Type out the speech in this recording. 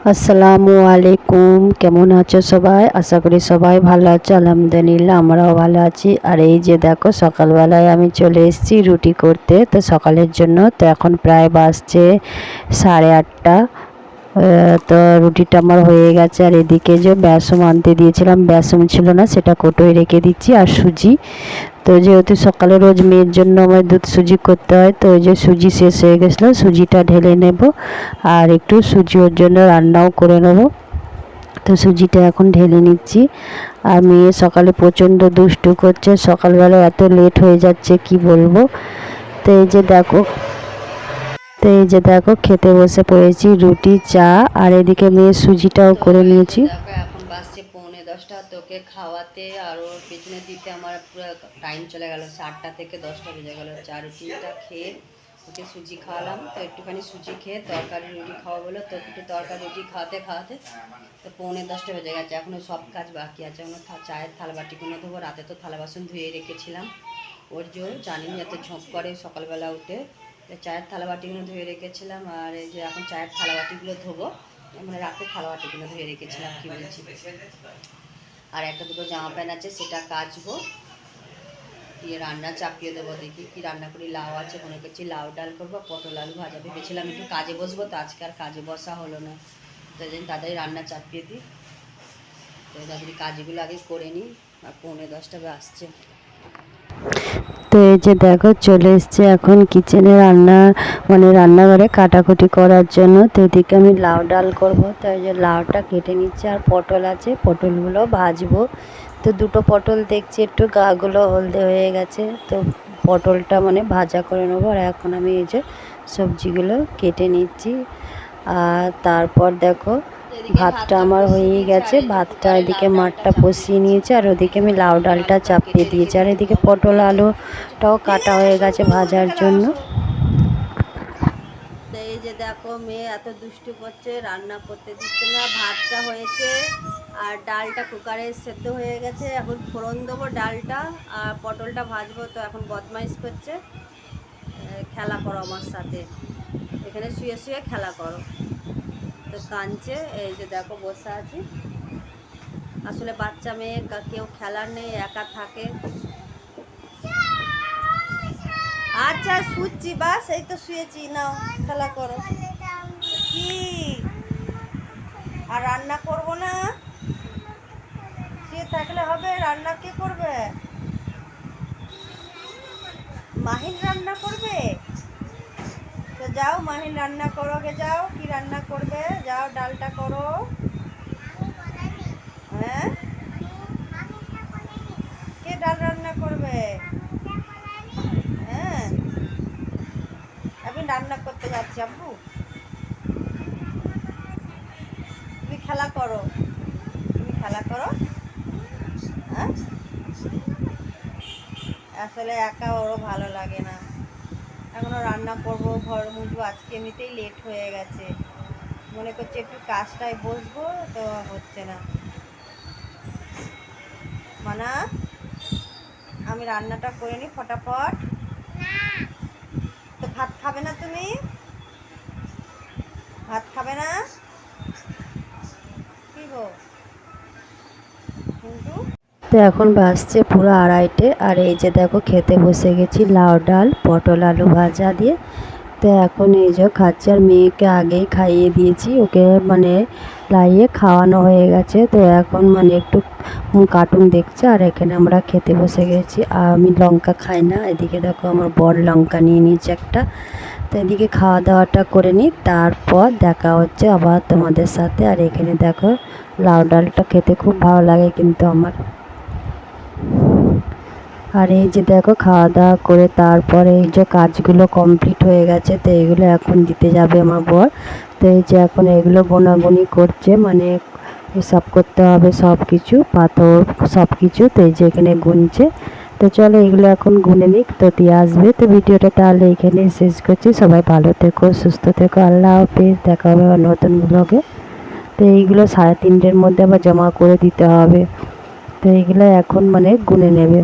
আসসালামু আলাইকুম। কেমন আছো সবাই? আশা করি সবাই ভালো আছো। আলহামদুলিল্লাহ, আমরাও ভালো আছি। আর এই যে দেখো, সকালবেলায় আমি চলে এসেছি রুটি করতে। তো সকালের জন্য তো এখন প্রায় বাজছে সাড়ে আটটা। তো রুটিটা আমার হয়ে গেছে। আর এদিকে যে বেসম আনতে দিয়েছিলাম বেসম ছিল না, সেটা কোটোয় রেখে দিচ্ছি আর সুজি। তো যেহেতু সকালে রোজ মেয়ের জন্য আমার দুধ সুজি করতে হয়, তো ওই যে সুজি শেষ হয়ে গেছিল, সুজিটা ঢেলে নেব আর একটু সুজি ওর জন্য রান্নাও করে নেব। তো সুজিটা এখন ঢেলে নিচ্ছি। আর মেয়ে সকালে প্রচণ্ড দুষ্টু করছে, সকালবেলা এত লেট হয়ে যাচ্ছে, কি বলব? তো এই যে দেখো তো এই যে দেখো, খেতে বসে পড়েছি, রুটি, চা, আর এদিকে মেয়ে সুজিটাও করে নিয়েছি। এখন বাজছে পৌনে দশটা, তোকে খাওয়াতে আর ওর পেছনে দিতে আমার পুরো টাইম চলে গেল। আটটা থেকে দশটা বেজে গেল। চা, রুটিটা খেয়ে ওকে সুজি খাওয়ালাম। তো একটুখানি সুজি খেয়ে তরকারি, রুটি খাওয়া বলো। তো একটু তরকারি, রুটি খাওয়াতে খাওয়াতে তো পৌনে দশটা বেজে গেছে। এখনও সব কাজ বাকি আছে। এখনও থা- চায়ের থালা বাটি কোনো ধোবো। রাতে তো থালা বাসন ধুয়ে রেখেছিলাম। ওর জোর জানি যাতে ঝোঁক করে সকালবেলা উঠে। চায়ের থালা বাটিগুলো ধুয়ে রেখেছিলাম আর এই যে এখন চায়ের থালা বাটিগুলো ধোবো। মানে রাতে থালা বাটিগুলো ধুয়ে রেখেছিলাম, কি বলছি? আর একটা দুটো জামা প্যান্ট আছে, সেটা কাচবো। দিয়ে রান্না চাপিয়ে দেবো দেখি কি রান্না করি, লাউ আছে, মনে করছি লাউ ডাল করব, পটল আলু ভাজা ভেবেছিলাম একটু কাজে বসবো তো, আজকে আর কাজে বসা হলো না। তো এই জন্য তাড়াতাড়ি রান্না চাপিয়ে দিই। তো তাড়াতাড়ি কাজগুলো আগে করে নিই, আর পৌনে দশটা আসছে। তো এই যে দেখো চলে এসছে এখন কিচেনে রান্না মানে রান্নাঘরে কাটাকুটি করার জন্য। তো এদিকে আমি লাউ ডাল করব, তো এই যে লাউটা কেটে নিচ্ছে আর পটল আছে, পটলগুলো ভাজবো। তো দুটো পটল দেখছি, একটু গাগুলো হলদে হয়ে গেছে, তো পটলটা মানে ভাজা করে নেব। আর এখন আমি এই যে সবজিগুলো কেটে নিচ্ছি। আর তারপর দেখো ভাতটা আমার হয়েই গেছে ভাতটা এদিকে মাঠটা কষিয়ে নিয়েছে আর ওদিকে আমি লাউ ডালটা চাপিয়ে দিয়েছি আর এদিকে পটল আলুটাও কাটা হয়ে গেছে ভাজার জন্য। এই যে দেখো মেয়ে এত দুষ্টু করছে রান্না করতে দিচ্ছে না। ভাতটা হয়েছে আর ডালটা কুকারে সেদ্ধ হয়ে গেছে। এখন ফোড়ন দেবো ডালটা আর পটলটা ভাজবো তো এখন বদমাইশ করছে। খেলা করো আমার সাথে। এখানে শুয়ে শুয়ে খেলা করো। তো কাঁদছে, এই যে দেখো বসে আছি। আসলে বাচ্চা মেয়ে কেউ খেলার নেই, একা থাকে। আচ্ছা শুচ্ছি, বাস, এই তো শুয়েছি, নাও, খেলা করো। কি? আর রান্না করব না? শুয়ে থাকলে হবে, রান্না কে করবে? মাহিন রান্না করবে? যাও মাহিন রান্না করো গে, যাও। কি রান্না করবে? যাও, ডালটা করো। হ্যাঁ? কে ডাল রান্না করবে? হ্যাঁ? আমি রান্না করতে যাচ্ছি, আব্বু। তুমি খেলা করো। তুমি খেলা করো। হ্যাঁ? আসলে একা ওরও ভালো লাগে না। এখনও রান্না করব ঘর মুছবো আজকে এমনিতেই লেট হয়ে গেছে। মনে করছে একটু কাজটায় বসবো তো হচ্ছে না। মানা আমি রান্নাটা করে নিই ফটাফট। তো ভাত খাবে না তুমি ভাত খাবে না কি গো কিন্তু তো এখন বাজছে পুরো আড়াইটে। আর এই যে দেখো, খেতে বসে গেছি লাউ ডাল, পটল আলু ভাজা দিয়ে। তো এখন এই যে খাচ্ছে, আর মেয়েকে আগেই খাইয়ে দিয়েছি। ওকে মানে লাইয়ে খাওয়ানো হয়ে গেছে। তো এখন মানে একটু কার্টুন দেখছে, আর এখানে আমরা খেতে বসে গেছি। আমি লঙ্কা খাই না, এদিকে দেখো আমার বড় লঙ্কা নিয়ে নিয়েছে একটা। তো এদিকে খাওয়া দাওয়াটা করে নিই, তারপর দেখা হচ্ছে আবার তোমাদের সাথে। আর এখানে দেখো, লাউ ডালটা খেতে খুব ভালো লাগে কিন্তু আমার। আর এই যে দেখো খাওয়া দাওয়া করে তারপরে এই যে কাজগুলো কমপ্লিট হয়ে গেছে, তো এগুলো এখন দিতে যাবে আমার বর। তো এই যে এখন এগুলো গোনাগুনি করছে মানে সব করতে হবে সব কিছু পাথর সব কিছু তো এই যে এখানে গুনছে। তো চলো এগুলো এখন গুনে নিক, তো দিয়ে আসবে। তো ভিডিওটা তাহলে এখানে শেষ করছি। সবাই ভালো থেকো, সুস্থ থেকো, আল্লাহ হাফিজ। দেখা হবে নতুন ব্লগে তো এইগুলো সাড়ে তিনটের মধ্যে আবার জমা করে দিতে হবে। তো এইগুলো এখন মানে গুনে নেবে।